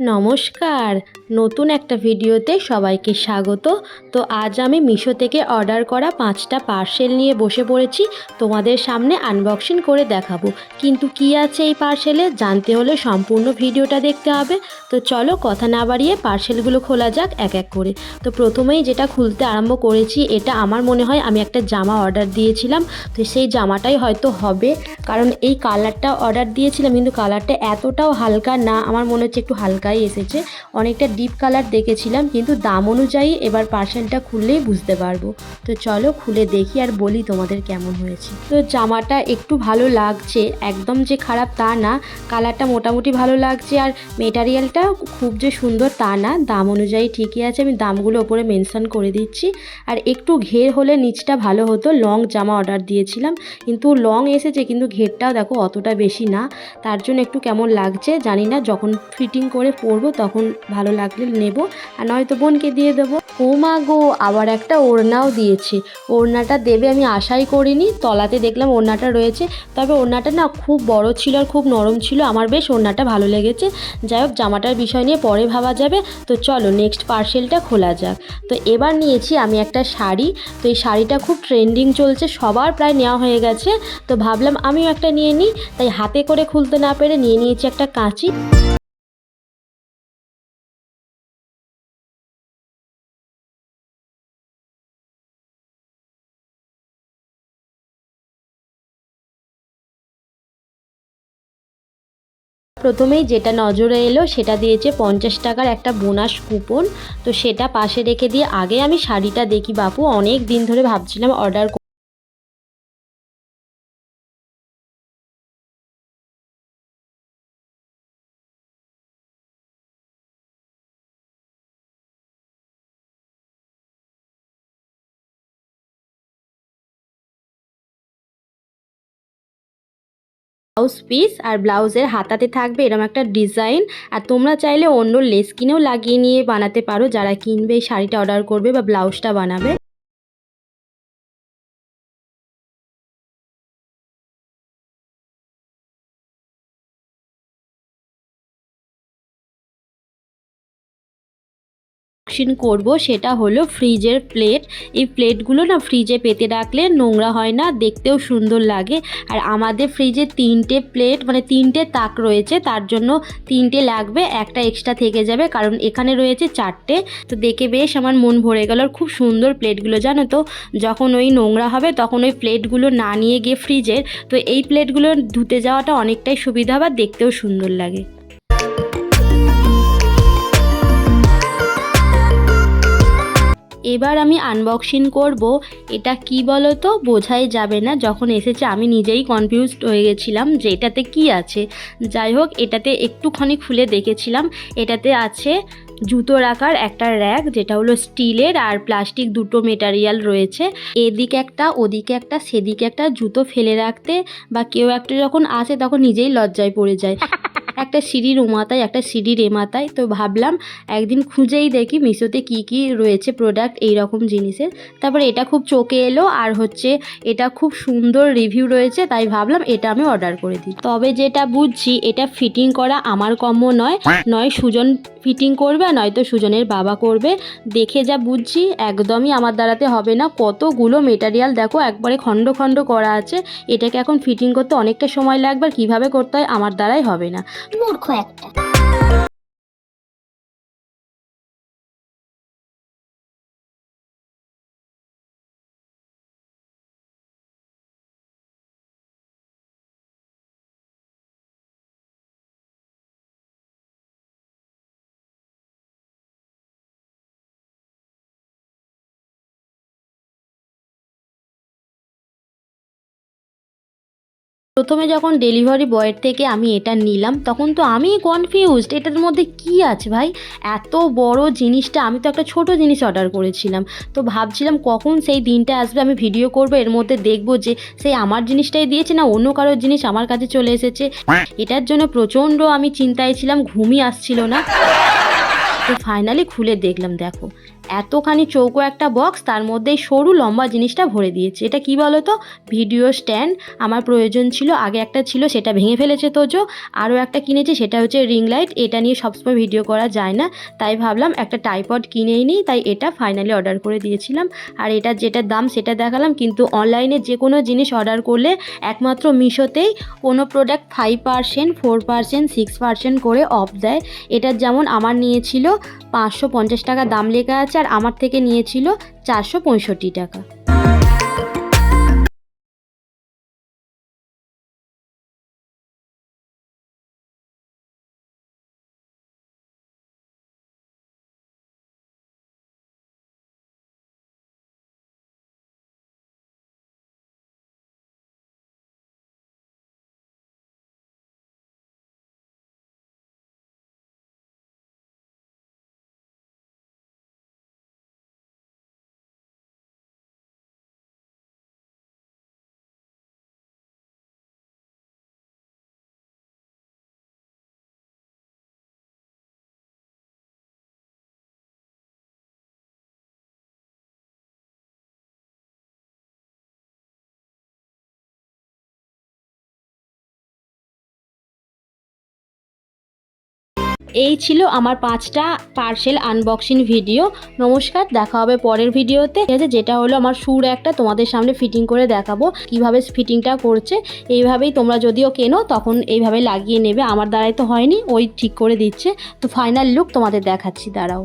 নমস্কার। নতুন একটা ভিডিওতে সবাইকে স্বাগত। তো আজ আমি মিশো থেকে অর্ডার করা পাঁচটা পার্সেল নিয়ে বসে পড়েছি। তোমাদের সামনে আনবক্সিং করে দেখাবো। কিন্তু কি আছে এই পার্সেলে জানতে হলে সম্পূর্ণ ভিডিওটা দেখতে হবে। তো চলো কথা না বাড়িয়ে পার্সেলগুলো খোলা যাক এক এক করে। তো প্রথমেই যেটা খুলতে আরম্ভ করেছি, এটা আমার মনে হয় আমি একটা জামা অর্ডার দিয়েছিলাম। তো সেই জামাটাই হয়তো হবে। কারণ এই কালারটা অর্ডার দিয়েছিলাম, কিন্তু কালারটা এতটাও হালকা না, আমার মনে হচ্ছে একটু হালকাই এসেছে। অনেকটা ডিপ কালার দেখেছিলাম, কিন্তু দাম অনুযায়ী এবার পার্সেলটা খুললেই বুঝতে পারব। তো চলো খুলে দেখি আর বলি তোমাদের কেমন হয়েছে। তো জামাটা একটু ভালো লাগছে, একদম যে খারাপ তা না, কালারটা মোটামুটি ভালো লাগছে আর মেটারিয়ালটা খুব যে সুন্দর তা না, দাম অনুযায়ী ঠিকই আছে, আমি দামগুলো ওপরে মেনশন করে দিচ্ছি। আর একটু ঘের হলে নিচটা ভালো হতো, লং জামা অর্ডার দিয়েছিলাম, কিন্তু লং এসেছে, কিন্তু ঘেরটাও দেখো অতটা বেশি না, তার জন্য একটু কেমন লাগছে জানি না, যখন ফিটিং করে পরবো তখন ভালো লাগলে নেব আর নয়তো বোনকে দিয়ে দেবো। ও মা গো, আবার একটা ওড়নাও দিয়েছে। ওড়নাটা দেবে আমি আশাই করিনি। তলাতে দেখলাম ওড়নাটা রয়েছে। তবে ওড়নাটা না খুব বড় ছিল আর খুব নরম ছিল। আমার বেশ ওড়নাটা ভালো লেগেছে। যাই হোক, জামাটার বিষয় নিয়ে পরে ভাবা যাবে। তো চলো নেক্সট পার্সেলটা খোলা যাক। তো এবার নিয়েছি আমি একটা শাড়ি। তো এই শাড়িটা খুব ট্রেন্ডিং চলছে, সবার প্রায় নেওয়া হয়ে গেছে। তো ভাবলাম আমিও একটা নিয়ে নিই। তাই হাতে করে খুলতে না পেরে নিয়ে নিয়েছি একটা কাঁচি। প্রথমেই যেটা নজরে এলো, সেটা দিয়েছে পঞ্চাশ টাকার একটা বোনাস কুপন। তো সেটা পাশে রেখে দিয়ে আগে আমি শাড়িটা দেখি বাপু, অনেক দিন ধরে ভাবছিলাম অর্ডার ব্লাউজ পিস আর ব্লাউজের হাতাতে থাকবে এরকম একটা ডিজাইন। আর তোমরা চাইলে অন্য লেস কিনেও লাগিয়ে নিয়ে বানাতে পারো। যারা কিনবে এই শাড়িটা অর্ডার করবে বা ব্লাউজটা বানাবে। আনবক্সিং করব, সেটা হলো ফ্রিজের প্লেট এই প্লেটগুলো না ফ্রিজে পেতে রাখলে নোংরা হয় না, দেখতেও সুন্দর লাগে। আর আমাদের ফ্রিজে তিনটে প্লেট মানে তিনটে তাক রয়েছে, তার জন্য তিনটে লাগবে, একটা এক্সট্রা থেকে যাবে, কারণ এখানে রয়েছে চারটে। তো দেখে বেশ আমার মন ভরে গেল, আর খুব সুন্দর প্লেটগুলো জানো তো? যখন ওই নোংরা হবে, তখন ওই প্লেটগুলো না নিয়ে গিয়ে ফ্রিজের তো এই প্লেটগুলো ধুতে যাওয়াটা অনেকটাই সুবিধা বা দেখতেও সুন্দর লাগে। এবার আমি আনবক্সিং করব। এটা কি বলো তো বোঝাই যাবে না। যখন এসেছে, আমি নিজেই কনফিউজড হয়ে গেছিলাম যে এটাতে কি আছে। যাই হোক, এটাতে একটুখানি খুলে দেখেছিলাম। এটাতে আছে জুতো রাখার একটা র্যাক যেটা হলো স্টিলের, আর প্লাস্টিক দুটো মেটারিয়াল রয়েছে। এদিকে একটা, ওদিকে একটা, সেদিকে একটা জুতো ফেলে রাখতে, বা কেউ একটা যখন আসে, তখন নিজেই লজ্জায় পড়ে যায়। একটা সিঁড়ির ওমাতায় একটা সিঁড়ির এমাতায়। তো ভাবলাম একদিন খুঁজেই দেখি মিশোতে কি কি রয়েছে প্রোডাক্ট এই রকম জিনিসের। তারপরে এটা খুব চোখে এলো আর হচ্ছে এটা খুব সুন্দর রিভিউ রয়েছে, তাই ভাবলাম এটা আমি অর্ডার করে দিই। তবে যেটা বুঝছি এটা ফিটিং করা আমার কম্য নয় নয় সুজন ফিটিং করবে নয়তো সুজনের বাবা করবে। দেখে যা বুঝছি একদমই আমার দ্বারাতে হবে না। কতগুলো মেটারিয়াল দেখো, একবারে খণ্ড খণ্ড করা আছে। এটাকে এখন ফিটিং করতে অনেকটা সময় লাগবে আর কীভাবে করতে হয় আমার দ্বারাই হবে না। মূর্খ একটা প্রথমে যখন ডেলিভারি বয়ের থেকে আমি এটা নিলাম, তখন তো আমি কনফিউজড এটার মধ্যে কি আছে ভাই? এত বড় জিনিসটা, আমি তো একটা ছোট জিনিস অর্ডার করেছিলাম। তো ভাবছিলাম কখন সেই দিনটা আসবে, আমি ভিডিও করব, এর মধ্যে দেখব যে সেই আমার জিনিসটাই দিয়েছে না অন্য কারোর জিনিস আমার কাছে চলে এসেছে। এটার জন্য প্রচণ্ড আমি চিন্তায় ছিলাম, ঘুমই আসছিল না। তো ফাইনালি খুলে দেখলাম, দেখো এতখানি চৌকো একটা বক্স তার মধ্যে এই সরু লম্বা জিনিসটা ভরে দিয়েছে। এটা কি বলো তো ভিডিও স্ট্যান্ড আমার প্রয়োজন ছিল, আগে একটা ছিল, সেটা ভেঙে ফেলেছে তোজো। আরও একটা কিনেছি, সেটা হচ্ছে রিং লাইট এটা নিয়ে সবসময় ভিডিও করা যায় না। তাই ভাবলাম একটা টাইপড কিনেই নিই, তাই এটা ফাইনালি অর্ডার করে দিয়েছিলাম। আর এটা যেটা দাম, সেটা দেখালাম, কিন্তু অনলাইনে যে কোনো জিনিস অর্ডার করলে একমাত্র মিশোতেই কোনো product five percent four percent six percent করে অফ দেয়। এটার যেমন আমার নিয়েছিল পাঁচশো পঞ্চাশ টাকা দাম লেখা আছে আর আমার থেকে নিয়েছিল চারশো পঁয়ষট্টি টাকা। এই ছিল আমার পাঁচটা পার্সেল আনবক্সিং ভিডিও নমস্কার, দেখা হবে পরের ভিডিওতে ঠিক আছে, যেটা হলো আমার সুর একটা তোমাদের সামনে ফিটিং করে দেখাবো, কীভাবে ফিটিংটা করছে। এইভাবেই তোমরা যদিও কেনো, তখন এইভাবে লাগিয়ে নেবে। আমার দ্বারাই তো হয়নি, ওই ঠিক করে দিচ্ছে। তো ফাইনাল লুক তোমাদের দেখাচ্ছি, দাঁড়াও।